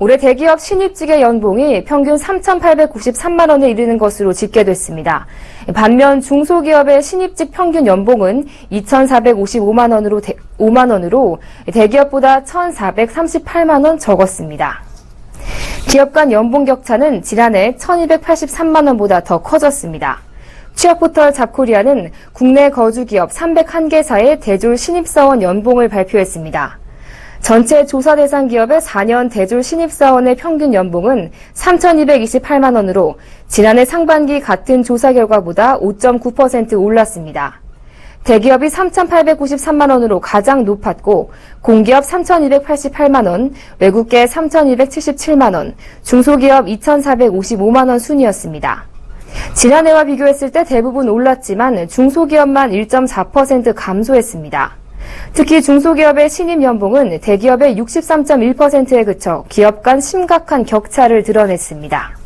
올해 대기업 신입직의 연봉이 평균 3,893만 원에 이르는 것으로 집계됐습니다. 반면 중소기업의 신입직 평균 연봉은 2,455만 원으로 5만 원으로 대기업보다 1,438만 원 적었습니다. 기업 간 연봉 격차는 지난해 1,283만 원보다 더 커졌습니다. 취업포털 잡코리아는 국내 거주기업 301개사의 대졸 신입사원 연봉을 발표했습니다. 전체 조사 대상 기업의 4년 대졸 신입사원의 평균 연봉은 3,228만 원으로 지난해 상반기 같은 조사 결과보다 5.9% 올랐습니다. 대기업이 3,893만 원으로 가장 높았고 공기업 3,288만 원, 외국계 3,277만 원, 중소기업 2,455만 원 순이었습니다. 지난해와 비교했을 때 대부분 올랐지만 중소기업만 1.4% 감소했습니다. 특히 중소기업의 신입 연봉은 대기업의 63.1%에 그쳐 기업 간 심각한 격차를 드러냈습니다.